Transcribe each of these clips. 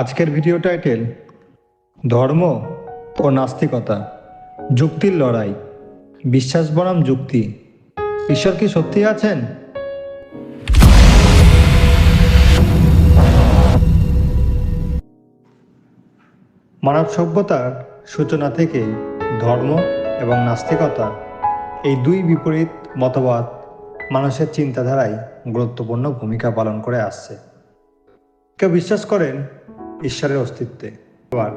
আজকের video title, ধর্ম ও নাস্তিকতা, যুক্তির লড়াই, বিশ্বাস বনাম যুক্তি। ঈশ্বর কি সত্যি আছেন? মানব সভ্যতার সূচনা থেকে ধর্ম এবং নাস্তিকতা এই দুই বিপরীত মতবাদ মানুষের চিন্তাধারায় গুরুত্বপূর্ণ ভূমিকা পালন করে আসছে। কেউ বিশ্বাস করেন ঈশ্বরের অস্তিত্বে, আবার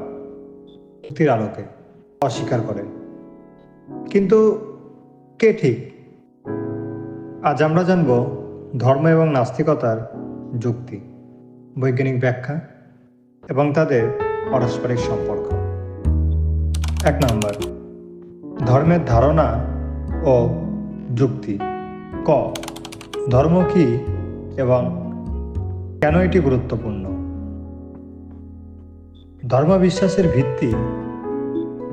যুক্তির আলোকে অস্বীকার করেন। কিন্তু কে ঠিক? আজ আমরা জানব ধর্ম এবং নাস্তিকতার যুক্তি, বৈজ্ঞানিক ব্যাখ্যা এবং তাদের পারস্পরিক সম্পর্ক। এক নম্বর, ধর্মের ধারণা ও যুক্তি। ক, ধর্ম কি এবং কেন এটি গুরুত্বপূর্ণ? ধর্ম বিশ্বাসের ভিত্তি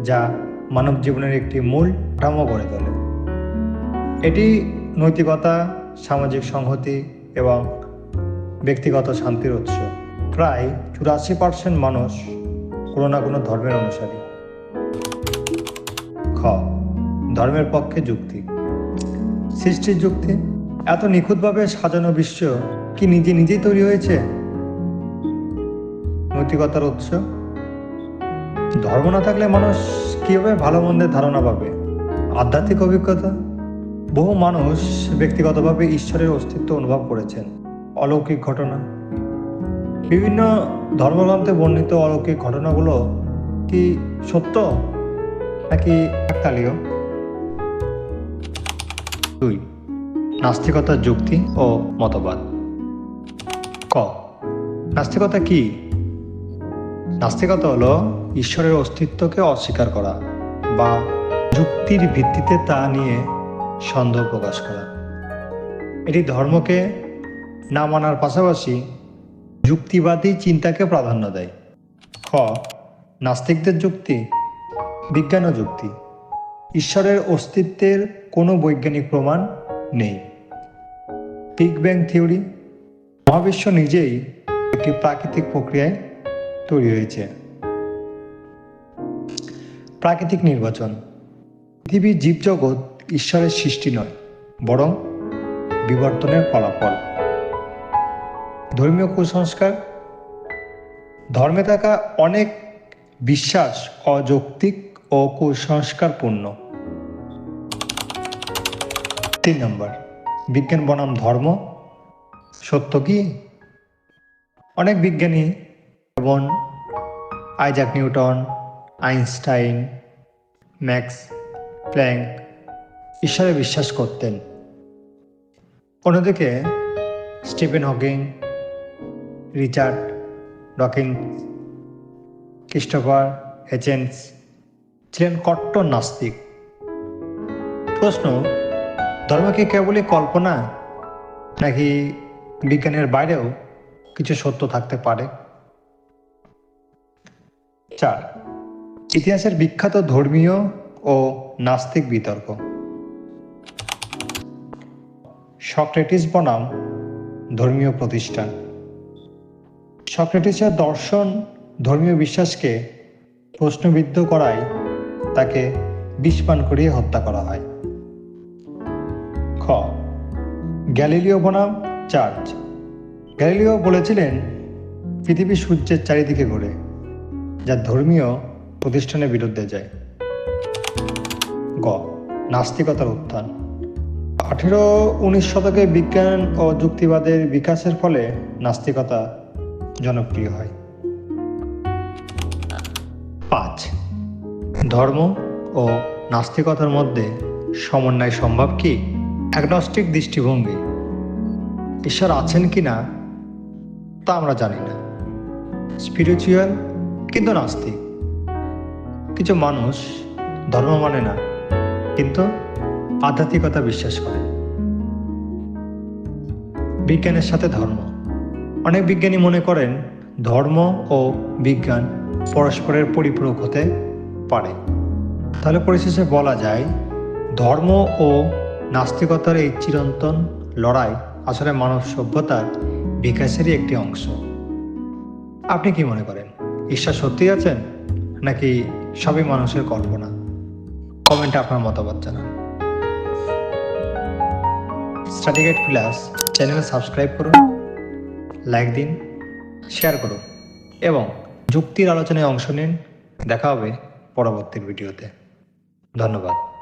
যা মানব জীবনের একটি মূল কাঠামো গড়ে তোলে। এটি নৈতিকতা, সামাজিক সংহতি এবং ব্যক্তিগত শান্তির উৎস। প্রায় চুরাশি পার্সেন্ট মানুষ কোনো না কোনো ধর্মের অনুসারী। খ, ধর্মের পক্ষে যুক্তি। সৃষ্টির যুক্তি এত নিখুঁতভাবে সাজানো বিশ্ব কি নিজে নিজেই তৈরি হয়েছে? নৈতিকতার উৎস? ধর্ম না থাকলে মানুষ কীভাবে ভালো মন্দের ধারণা পাবে? আধ্যাত্মিক অভিজ্ঞতা? বহু মানুষ ব্যক্তিগতভাবে ঈশ্বরের অস্তিত্ব অনুভব করেছেন। অলৌকিক ঘটনা? বিভিন্ন ধর্মগ্রন্থে বর্ণিত অলৌকিক ঘটনাগুলো কি সত্য নাকি এককালীয় দুই নাস্তিকতার যুক্তি ও মতবাদ। ক। নাস্তিকতা কি? নাস্তিকতা হলো ঈশ্বরের অস্তিত্বকে অস্বীকার করা বা যুক্তির ভিত্তিতে তা নিয়ে সন্দেহ প্রকাশ করা। এটি ধর্মকে না মানার পাশাপাশি যুক্তিবাদী চিন্তাকে প্রাধান্য দেয়। খ। নাস্তিকদের যুক্তি, বিজ্ঞান ও যুক্তি। ঈশ্বরের অস্তিত্বের কোনো বৈজ্ঞানিক প্রমাণ নেই। বিগ ব্যাং থিওরি মহাবিশ্ব নিজেই একটি প্রাকৃতিক প্রক্রিয়ায় তৈরি হয়েছে। প্রাকৃতিক নির্বাচন। পৃথিবীর জীবজগৎ ঈশ্বরের সৃষ্টি নয়, বরং বিবর্তনের ফলাফল। ধর্মীয় কুসংস্কার। ধর্মে থাকা অনেক বিশ্বাস অযৌক্তিক ও কুসংস্কারপূর্ণ। তিন নম্বর বিজ্ঞান বনাম ধর্ম। সত্য কি? অনেক বিজ্ঞানী যেমন Isaac Newton, Einstein, Max, Planck ঈশ্বরে বিশ্বাস করতেন। অন্যদিকে Stephen Hawking, Richard Dawkins, Christopher Hitchens ছিলেন কট্টর নাস্তিক। প্রশ্ন ধর্ম কি কেবলই কল্পনা? নাকি বিজ্ঞানের বাইরেও কিছু সত্য থাকতে পারে? চার, ইতিহাসের বিখ্যাত ধর্মীয় ও নাস্তিক বিতর্ক। সক্রেটিস বনাম ধর্মীয় প্রতিষ্ঠান। সক্রেটিসের দর্শন ধর্মীয় বিশ্বাসকে প্রশ্নবিদ্ধ করায় তাকে বিষপান করিয়ে হত্যা করা হয়। খ। গ্যালিলিও বনাম চার্চ। গ্যালিলিও বলেছিলেন, পৃথিবী সূর্যের চারিদিকে ঘোরে, যা ধর্মীয় প্রতিষ্ঠানের বিরুদ্ধে যায়। গ। নাস্তিকতার উত্থান। আঠেরো উনিশ শতকে বিজ্ঞান ও যুক্তিবাদের বিকাশের ফলে নাস্তিকতা জনপ্রিয় হয়। পাঁচ। ধর্ম ও নাস্তিকতার মধ্যে সমন্বয় সম্ভব কি? অ্যাগনস্টিক দৃষ্টিভঙ্গি। ঈশ্বর আছেন কি না, তা আমরা জানি না। স্পিরিচুয়াল কিন্তু নাস্তিক। কিছু মানুষ ধর্ম মানে না, কিন্তু আধ্যাত্মিকতা বিশ্বাস করে। বিজ্ঞানের সাথে ধর্ম। অনেক বিজ্ঞানী মনে করেন ধর্ম ও বিজ্ঞান পরস্পরের পরিপূরক হতে পারে। তাহলে পরিশেষে বলা যায়, ধর্ম ও নাস্তিকতার এই চিরন্তন লড়াই আসলে মানব সভ্যতার বিকাশেরই একটি অংশ। আপনি কি মনে করেন, ঈশ্বর সত্যি আছেন, নাকি সবই মানুষের কল্পনা? কমেন্টে আপনার মতামত জানান। Study guide plus channel subscribe করুন, লাইক দিন, শেয়ার করুন এবং যুক্তির আলোচনায় অংশ নিন। দেখা হবে পরবর্তী ভিডিওতে। ধন্যবাদ।